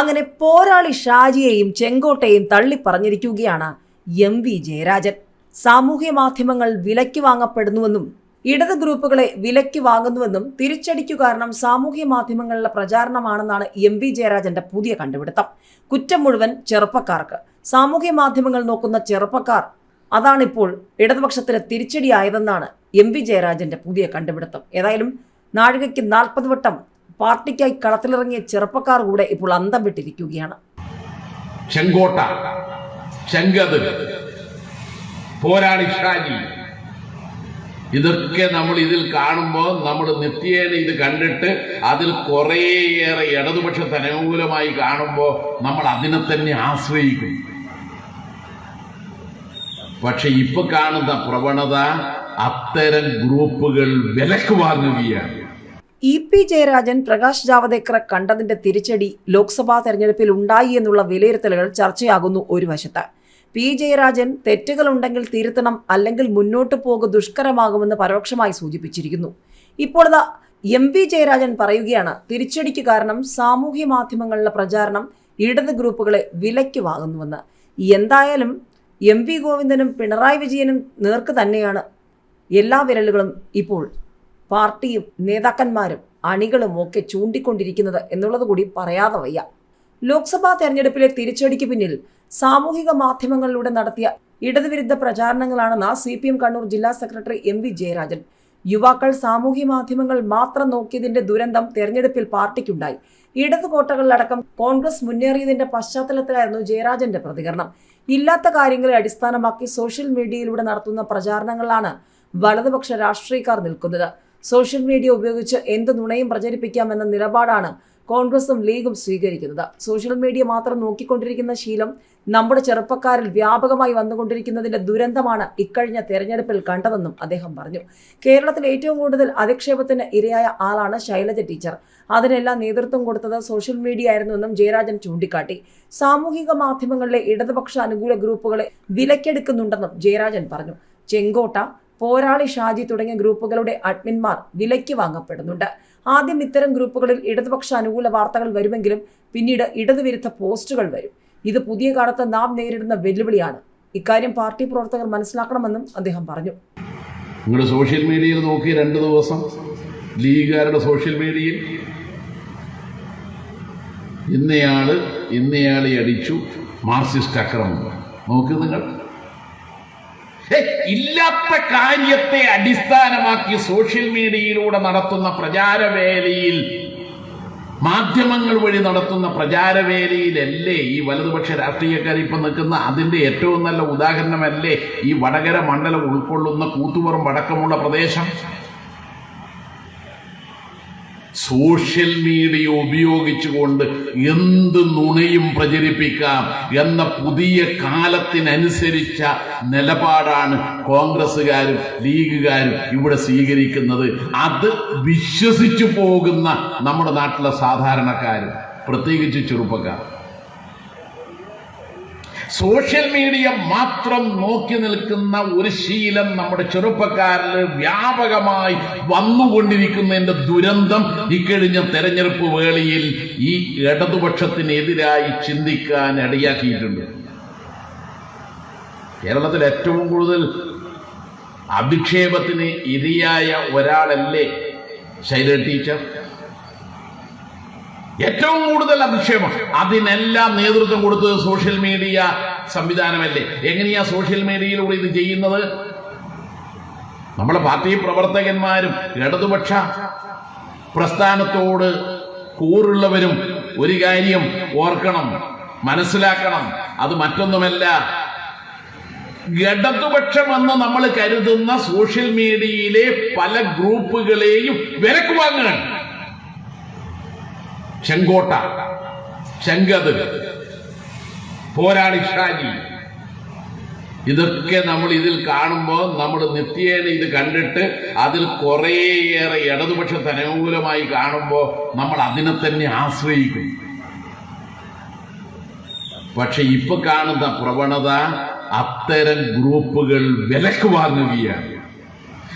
അങ്ങനെ പോരാളി ഷാജിയെയും ചെങ്കോട്ടയെയും തള്ളിപ്പറഞ്ഞിരിക്കുകയാണ് എം വി ജയരാജൻ. സാമൂഹ്യ മാധ്യമങ്ങൾ വിലയ്ക്ക് വാങ്ങപ്പെടുന്നുവെന്നും ഇടത് ഗ്രൂപ്പുകളെ വിലയ്ക്ക് വാങ്ങുന്നുവെന്നും തിരിച്ചടിക്കു കാരണം സാമൂഹ്യ മാധ്യമങ്ങളിലെ പ്രചാരണമാണെന്നാണ് എം വി ജയരാജന്റെ പുതിയ കണ്ടുപിടുത്തം. കുറ്റം മുഴുവൻ ചെറുപ്പക്കാർക്ക്. സാമൂഹ്യ മാധ്യമങ്ങൾ നോക്കുന്ന ചെറുപ്പക്കാർ. അതാണിപ്പോൾ ഇടതുപക്ഷത്തിന് തിരിച്ചടിയായതെന്നാണ് എം വി ജയരാജന്റെ പുതിയ കണ്ടുപിടുത്തം. ഏതായാലും നാഴികയ്ക്ക് നാൽപ്പത് വട്ടം പാർട്ടിക്കായി കളത്തിലിറങ്ങിയ ചെറുപ്പക്കാർ കൂടെ ഇപ്പോൾ അന്തം വിട്ടിരിക്കുകയാണ്. ചെങ്കോട്ട ചെങ്കത് പോരാളി ഷാജി ഇതൊക്കെ നമ്മൾ ഇതിൽ കാണുമ്പോൾ നമ്മൾ നിത്യേന ഇത് കണ്ടിട്ട് അതിൽ കുറേയേറെ ഇടതുപക്ഷത്തെ അനുകൂലമായി കാണുമ്പോൾ നമ്മൾ അതിനെ തന്നെ ആശ്രയിക്കും. പക്ഷെ ഇപ്പൊ കാണുന്ന പ്രവണത അത്തരം ഗ്രൂപ്പുകൾ വിലക്ക് വാങ്ങുകയാണ്. ഇ പി ജയരാജൻ പ്രകാശ് ജാവദേക്കറെ കണ്ടതിന്റെ തിരിച്ചടി ലോക്സഭാ തെരഞ്ഞെടുപ്പിൽ ഉണ്ടായി എന്നുള്ള വിലയിരുത്തലുകൾ ചർച്ചയാകുന്നു ഒരു വശത്ത്. പി ജയരാജൻ തെറ്റുകളുണ്ടെങ്കിൽ തിരുത്തണം അല്ലെങ്കിൽ മുന്നോട്ട് പോകുക ദുഷ്കരമാകുമെന്ന് പരോക്ഷമായി സൂചിപ്പിച്ചിരിക്കുന്നു. ഇപ്പോൾ എം വി ജയരാജൻ പറയുകയാണ് തിരിച്ചടിക്ക് കാരണം സാമൂഹ്യ മാധ്യമങ്ങളിലെ പ്രചാരണം ഇടത് ഗ്രൂപ്പുകളെ വിലയ്ക്ക് വാങ്ങുന്നുവെന്ന്. എന്തായാലും എം വി ഗോവിന്ദനും പിണറായി വിജയനും നേർക്ക് തന്നെയാണ് എല്ലാ വിരലുകളും ഇപ്പോൾ പാർട്ടിയും നേതാക്കന്മാരും അണികളും ഒക്കെ ചൂണ്ടിക്കൊണ്ടിരിക്കുന്നത് എന്നുള്ളത് കൂടി പറയാതെ വയ്യ. ലോക്സഭാ തെരഞ്ഞെടുപ്പിലെ തിരിച്ചടിക്ക് പിന്നിൽ സാമൂഹിക മാധ്യമങ്ങളിലൂടെ നടത്തിയ ഇടതുവിരുദ്ധ പ്രചാരണങ്ങളാണെന്ന് സി പി എം കണ്ണൂർ ജില്ലാ സെക്രട്ടറി എം വി ജയരാജൻ. യുവാക്കൾ സാമൂഹ്യ മാധ്യമങ്ങൾ മാത്രം നോക്കിയതിന്റെ ദുരന്തം തെരഞ്ഞെടുപ്പിൽ പാർട്ടിക്കുണ്ടായി. ഇടതു കോട്ടകളിലടക്കം കോൺഗ്രസ് മുന്നേറിയതിന്റെ പശ്ചാത്തലത്തിലായിരുന്നു ജയരാജന്റെ പ്രതികരണം. ഇല്ലാത്ത കാര്യങ്ങളെ അടിസ്ഥാനമാക്കി സോഷ്യൽ മീഡിയയിലൂടെ നടത്തുന്ന പ്രചാരണങ്ങളാണ് വലതുപക്ഷ രാഷ്ട്രീയക്കാർ നിൽക്കുന്നത്. സോഷ്യൽ മീഡിയ ഉപയോഗിച്ച് എന്ത് നുണയും പ്രചരിപ്പിക്കാമെന്ന നിലപാടാണ് കോൺഗ്രസും ലീഗും സ്വീകരിക്കുന്നത്. സോഷ്യൽ മീഡിയ മാത്രം നോക്കിക്കൊണ്ടിരിക്കുന്ന ശീലം നമ്മുടെ ചെറുപ്പക്കാരിൽ വ്യാപകമായി വന്നുകൊണ്ടിരിക്കുന്നതിന്റെ ദുരന്തമാണ് ഇക്കഴിഞ്ഞ തെരഞ്ഞെടുപ്പിൽ കണ്ടതെന്നും അദ്ദേഹം പറഞ്ഞു. കേരളത്തിൽ ഏറ്റവും കൂടുതൽ അധിക്ഷേപത്തിന് ഇരയായ ആളാണ് ശൈലജ ടീച്ചർ. അതിനെല്ലാം നേതൃത്വം കൊടുത്തത് സോഷ്യൽ മീഡിയ ആയിരുന്നുവെന്നും ജയരാജൻ ചൂണ്ടിക്കാട്ടി. സാമൂഹിക മാധ്യമങ്ങളിലെ ഇടതുപക്ഷ അനുകൂല ഗ്രൂപ്പുകളെ വിലക്കെടുക്കുന്നുണ്ടെന്നും ജയരാജൻ പറഞ്ഞു. ചെങ്കോട്ട പോരാളി ഷാജി തുടങ്ങിയ ഗ്രൂപ്പുകളുടെ അഡ്മിന്മാർ വിലയ്ക്ക് വാങ്ങപ്പെടുന്നുണ്ട്. ആദ്യം ഇത്തരം ഗ്രൂപ്പുകളിൽ ഇടതുപക്ഷ അനുകൂല വാർത്തകൾ വരുമെങ്കിലും പിന്നീട് ഇടതുവിരുദ്ധ പോസ്റ്റുകൾ വരും. ഇത് പുതിയ കാലത്ത് നാം നേരിടുന്ന വെല്ലുവിളിയാണ്. ഇക്കാര്യം പാർട്ടി പ്രവർത്തകർ മനസ്സിലാക്കണമെന്നും അദ്ദേഹം പറഞ്ഞു. നിങ്ങൾ സോഷ്യൽ മീഡിയയിൽ നോക്കി രണ്ട് ദിവസം ലീഗുകാരുടെ സോഷ്യൽ മീഡിയയിൽ. ഇന്നയാൾ ഇന്നയാളെ അടിച്ചു. മാർക്സിസ്റ്റ് അക്രമം. നോക്കി നിങ്ങൾ. ഇല്ലാത്ത കാര്യത്തെ അടിസ്ഥാനമാക്കി സോഷ്യൽ മീഡിയയിലൂടെ നടത്തുന്ന പ്രചാരവേലയിൽ മാധ്യമങ്ങൾ വഴി നടത്തുന്ന പ്രചാരവേലയിലല്ലേ ഈ വലതുപക്ഷ രാഷ്ട്രീയക്കാർ ഇപ്പം നിൽക്കുന്ന? അതിന്റെ ഏറ്റവും നല്ല ഉദാഹരണമല്ലേ ഈ വടകര മണ്ഡലം ഉൾക്കൊള്ളുന്ന കൂത്തുപുറം അടക്കമുള്ള പ്രദേശം? സോഷ്യൽ മീഡിയ ഉപയോഗിച്ചുകൊണ്ട് എന്ത് നുണയും പ്രചരിപ്പിക്കാം എന്ന പുതിയ കാലത്തിനനുസരിച്ച നിലപാടാണ് കോൺഗ്രസ്സുകാരും ലീഗുകാരും ഇവിടെ സ്വീകരിക്കുന്നത്. അത് വിശ്വസിച്ചു പോകുന്ന നമ്മുടെ നാട്ടിലെ സാധാരണക്കാരും പ്രത്യേകിച്ച് ചെറുപ്പക്കാർ സോഷ്യൽ മീഡിയ മാത്രം നോക്കി നിൽക്കുന്ന ഒരു ശീലം നമ്മുടെ ചെറുപ്പക്കാരിൽ വ്യാപകമായി വന്നുകൊണ്ടിരിക്കുന്നതിന്റെ ദുരന്തം ഇക്കഴിഞ്ഞ തെരഞ്ഞെടുപ്പ് വേളയിൽ ഈ ഇടതുപക്ഷത്തിനെതിരായി ചിന്തിക്കാൻ ഇടയാക്കിയിട്ടുണ്ട്. കേരളത്തിൽ ഏറ്റവും കൂടുതൽ അധിക്ഷേപത്തിന് ഇരയായ ഒരാളല്ലേ ശൈല ടീച്ചർ? ഏറ്റവും കൂടുതൽ അധിക്ഷേപം. അതിനെല്ലാം നേതൃത്വം കൊടുത്തത് സോഷ്യൽ മീഡിയ സംവിധാനമല്ലേ? എങ്ങനെയാ സോഷ്യൽ മീഡിയയിലൂടെ ഇത് ചെയ്യുന്നത്? നമ്മളെ പാർട്ടി പ്രവർത്തകന്മാരും ഇടതുപക്ഷ പ്രസ്ഥാനത്തോട് കൂറുള്ളവരും ഒരു കാര്യം ഓർക്കണം മനസ്സിലാക്കണം. അത് മറ്റൊന്നുമല്ല ഇടതുപക്ഷമെന്ന് നമ്മൾ കരുതുന്ന സോഷ്യൽ മീഡിയയിലെ പല ഗ്രൂപ്പുകളെയും വിലക്ക് വാങ്ങുകയാണ്. ചെങ്കോട്ട ചെങ്കത് പോരാളി ഷാജി. ഇതൊക്കെ നമ്മൾ ഇതിൽ കാണുമ്പോൾ നമ്മൾ നിത്യേന ഇത് കണ്ടിട്ട് അതിൽ കുറേയേറെ ഇടതുപക്ഷത്തിന് അനുകൂലമായി കാണുമ്പോൾ നമ്മൾ അതിനെ തന്നെ ആശ്രയിക്കും. പക്ഷെ ഇപ്പൊ കാണുന്ന പ്രവണത അത്തരം ഗ്രൂപ്പുകൾ വിലക്ക് വാങ്ങുകയാണ്.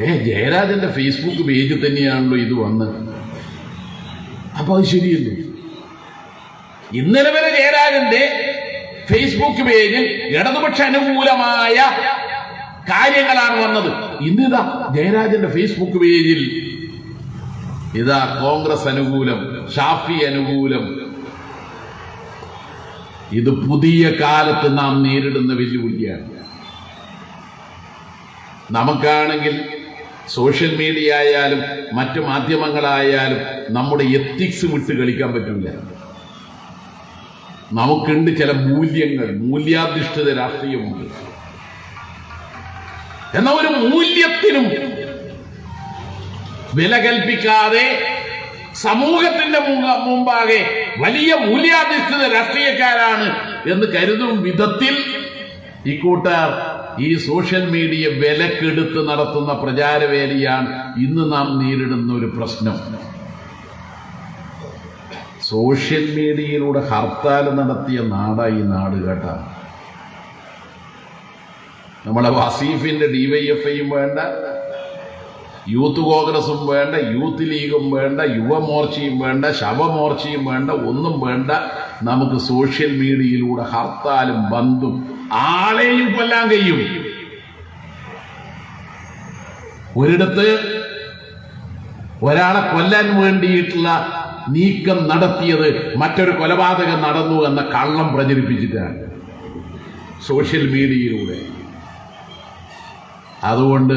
ഏ ജയരാജന്റെ ഫേസ്ബുക്ക് പേജിൽ തന്നെയാണല്ലോ ഇത് വന്ന്. അപ്പോൾ അത് ശരിയല്ലേ? ഇന്നലെ വരെ ജയരാജന്റെ ഫേസ്ബുക്ക് പേജിൽ ഇടതുപക്ഷ അനുകൂലമായ കാര്യങ്ങളാണ് വന്നത്. ഇന്നിതാ ജയരാജന്റെ ഫേസ്ബുക്ക് പേജിൽ ഇതാ കോൺഗ്രസ് അനുകൂലം ഷാഫി അനുകൂലം. ഇത് പുതിയ കാലത്ത് നാം നേരിടുന്ന വെല്ലുവിളിയാണ്. നമുക്കാണെങ്കിൽ സോഷ്യൽ മീഡിയ ആയാലും മറ്റ് മാധ്യമങ്ങളായാലും നമ്മുടെ എത്തിക്സ് വിട്ട് കളിക്കാൻ പറ്റില്ല. നമുക്കുണ്ട് ചില മൂല്യങ്ങൾ മൂല്യാധിഷ്ഠിത രാഷ്ട്രീയമുണ്ട്. എന്ന ഒരു മൂല്യത്തിനും വില കൽപ്പിക്കാതെ സമൂഹത്തിന്റെ മുമ്പാകെ വലിയ മൂല്യാധിഷ്ഠിത രാഷ്ട്രീയക്കാരാണ് എന്ന് കരുതും വിധത്തിൽ ഇക്കൂട്ടർ ഈ സോഷ്യൽ മീഡിയ വിലക്കെടുത്ത് നടത്തുന്ന പ്രചാരവേലിയാണ് ഇന്ന് നാം നേരിടുന്ന ഒരു പ്രശ്നം. സോഷ്യൽ മീഡിയയിലൂടെ ഹർത്താൽ നടത്തിയ നാടായി നാട് കേട്ടാ. നമ്മളെ വസീഫിന്റെ ഡിവൈഎഫ്ഐയും വേണ്ട യൂത്ത് കോൺഗ്രസും വേണ്ട യൂത്ത് ലീഗും വേണ്ട യുവമോർച്ചയും വേണ്ട ശവമോർച്ചയും വേണ്ട ഒന്നും വേണ്ട. നമുക്ക് സോഷ്യൽ മീഡിയയിലൂടെ ഹർത്താലും ബന്ധും ആളെയും കൊല്ലാൻ കഴിയും. ഒരിടത്ത് ഒരാളെ കൊല്ലാൻ വേണ്ടിയിട്ടുള്ള നീക്കം നടത്തിയത് മറ്റൊരു കൊലപാതകം നടന്നു എന്ന കള്ളം പ്രചരിപ്പിച്ചിട്ടാണ് സോഷ്യൽ മീഡിയയിലൂടെ. അതുകൊണ്ട്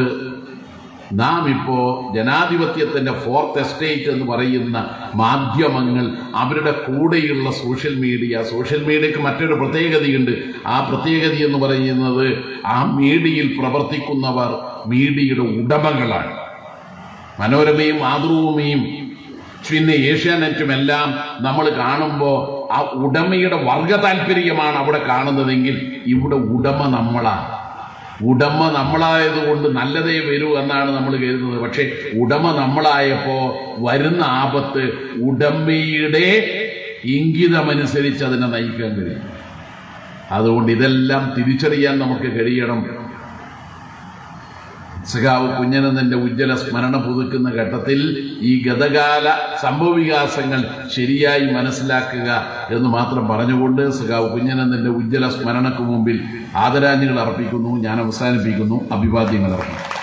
നാം ഇപ്പോ ജനാധിപത്യത്തിന്റെ ഫോർത്ത് എസ്റ്റേറ്റ് എന്ന് പറയുന്ന മാധ്യമങ്ങൾ അവരുടെ കൂടെയുള്ള സോഷ്യൽ മീഡിയ സോഷ്യൽ മീഡിയക്ക് മറ്റൊരു പ്രത്യേകതയുണ്ട്. ആ പ്രത്യേകത എന്ന് പറയുന്നത് ആ മീഡിയയിൽ പ്രവർത്തിക്കുന്നവർ മീഡിയയുടെ ഉടമകളാണ്. മനോരമയും മാതൃഭൂമിയും പിന്നെ ഏഷ്യാനെറ്റും എല്ലാം നമ്മൾ കാണുമ്പോൾ ആ ഉടമയുടെ വർഗ താല്പര്യമാണ് അവിടെ കാണുന്നതെങ്കിൽ ഇവിടെ ഉടമ നമ്മളാണ്. ഉടമ നമ്മളായതുകൊണ്ട് നല്ലതേ വരൂ എന്നാണ് നമ്മൾ കരുതുന്നത്. പക്ഷേ ഉടമ നമ്മളായപ്പോൾ വരുന്ന ആപത്ത് ഉടമയുടെ ഇംഗിതമനുസരിച്ച് അതിനെ നയിക്കാൻ കഴിയും. അതുകൊണ്ട് ഇതെല്ലാം തിരിച്ചറിയാൻ നമുക്ക് കഴിയണം. സഖാവ് കുഞ്ഞനന്ദന്റെ ഉജ്ജ്വല സ്മരണ പുതുക്കുന്ന ഘട്ടത്തിൽ ഈ ഗതകാല സംഭവവികാസങ്ങൾ ശരിയായി മനസ്സിലാക്കുക എന്ന് മാത്രം പറഞ്ഞുകൊണ്ട് സഖാവ് കുഞ്ഞനന്ദന്റെ ഉജ്ജ്വല സ്മരണക്ക് മുമ്പിൽ ആദരാഞ്ജലികൾ അർപ്പിക്കുന്നു ഞാൻ അവസാനിപ്പിക്കുന്നു അഭിവാദ്യങ്ങൾ അർപ്പിക്കുന്നു.